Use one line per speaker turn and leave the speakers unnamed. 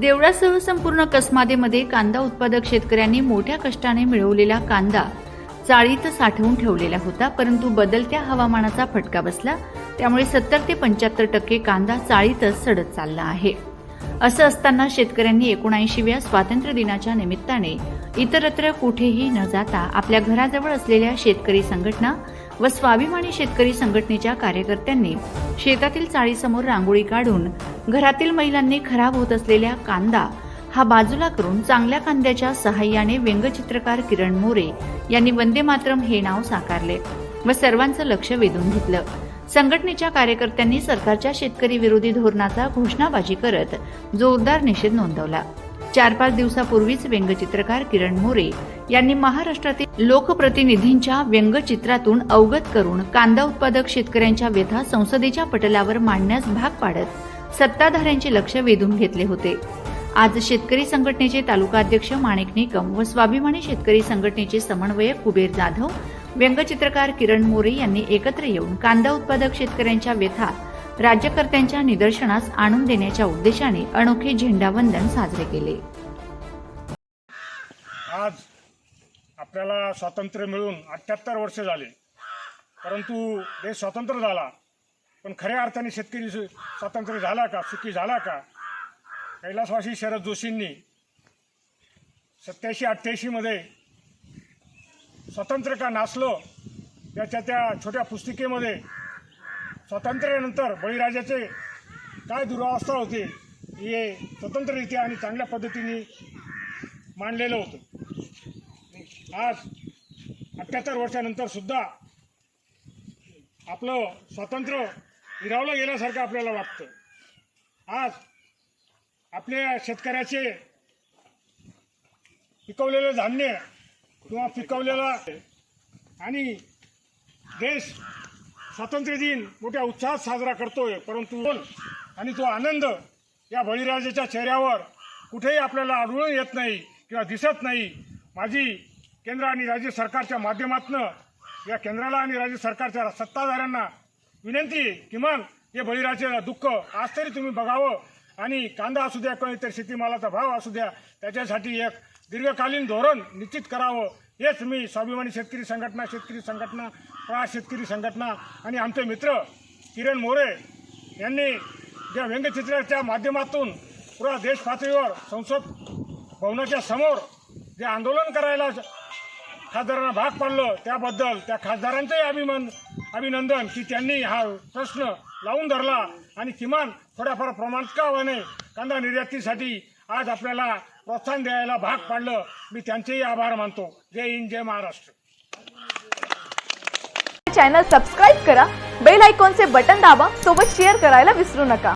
देवळासह संपूर्ण कसमादेमध्ये कांदा उत्पादक शेतकऱ्यांनी मोठ्या कष्टाने मिळवलेला कांदा चाळीत साठवून ठेवलेला होता परंतु बदलत्या हवामानाचा फटका बसला. त्यामुळे सत्तर ते पंच्याहत्तर टक्के कांदा चाळीतच सडत चालला आहे. असं असताना शेतकऱ्यांनी एकोणऐंशीव्या स्वातंत्र्य दिनाच्या निमित्ताने इतरत्र कुठेही न जाता आपल्या घराजवळ असलेल्या शेतकरी संघटना व स्वाभिमानी शेतकरी संघटनेच्या कार्यकर्त्यांनी शेतातील चाळीसमोर रांगोळी काढून घरातील महिलांनी खराब होत असलेल्या कांदा हा बाजूला करून चांगल्या कांद्याच्या सहाय्याने व्यंगचित्रकार किरण मोरे यांनी वंदे मातरम हे नाव साकारले व सर्वांचं लक्ष वेधून घेतलं. संघटनेच्या कार्यकर्त्यांनी सरकारच्या शेतकरी विरोधी धोरणाचा घोषणाबाजी करत जोरदार निषेध नोंदवला. चार पाच दिवसापूर्वीच व्यंगचित्रकार किरण मोरे यांनी महाराष्ट्रातील लोकप्रतिनिधींच्या व्यंगचित्रातून अवगत करून कांदा उत्पादक शेतकऱ्यांच्या व्यथा संसदेच्या पटलावर मांडण्यास भाग पाडत सत्ताधाऱ्यांचे लक्ष वेधून घेतले होते. आज शेतकरी संघटनेचे तालुका अध्यक्ष माणिक निकम व स्वाभिमानी शेतकरी संघटनेचे समन्वयक कुबेर जाधव व्यंगचित्रकार किरण मोरे यांनी एकत्र येऊन कांदा उत्पादक शेतकऱ्यांच्या व्यथा राज्यकर्त्यांच्या निदर्शनास आणून देण्याच्या उद्देशाने अनोखे झेंडावंदन साजरे केले.
आज आपल्याला स्वातंत्र्य मिळून अठ्ठ्याहत्तर वर्ष झाले. परंतु देश स्वतंत्र झाला. पण खऱ्या अर्थाने शेतकरी स्वातंत्र्य झाला का सुखी झाला का? कैलासवासी शरद जोशींनी सत्याऐंशी अठ्ठ्याऐंशीमध्ये स्वतंत्र का नासलो त्याच्या त्या छोट्या पुस्तिकेमध्ये स्वातंत्र्यानंतर बळीराजाचे काय दुरावस्था होते हे स्वतंत्ररित्या आणि चांगल्या पद्धतीने मांडलेलं होतं. आज अठ्ठ्याहत्तर वर्षानंतर सुद्धा आपलं स्वातंत्र्य हिरावलं गेल्यासारखं आपल्याला वाटतं. आज आपल्या शेतकऱ्याचे पिकवलेलं धान्य किंवा पिकवलेला आणि देश स्वातंत्र्य दिन मोठ्या उत्साहात साजरा करतोय परंतु आणि तो आनंद या बळीराजाच्या चेहऱ्यावर कुठेही आपल्याला आढळून येत नाही किंवा दिसत नाही. माझी केंद्र आणि राज्य सरकारच्या माध्यमातून या केंद्राला आणि राज्य सरकारच्या सत्ताधाऱ्यांना विनंती किमान हे बळीराजाचं दुःख आज तरी तुम्ही बघावं आणि कांदा असू द्या किंवा इतर शेतीमालाचा भाव असू द्या त्याच्यासाठी एक दीर्घकालीन धोरण निश्चित करावं. हेच मी स्वाभिमानी शेतकरी संघटना शेतकरी संघटना प्रा शेतकरी संघटना आणि आमचे मित्र किरण मोरे यांनी ज्या व्यंगचित्राच्या माध्यमातून पुरा देश पातळीवर संसद भवनाच्या समोर जे आंदोलन करायला खासदारांना भाग पाडलं त्याबद्दल त्या खासदारांचंही अभिमान अभिनंदन की त्यांनी हा प्रश्न लावून धरला आणि किमान थोड्याफार प्रमाणात का होणे कांदा निर्यातीसाठी आज आपल्याला प्रोत्साहन द्यायला भाग पाडलं. मी त्यांचेही आभार मानतो. जय हिंद जय महाराष्ट्र.
चॅनल सबस्क्राईब करा बेल आयकॉनचे बटन दाबा सोबत शेअर करायला विसरू नका.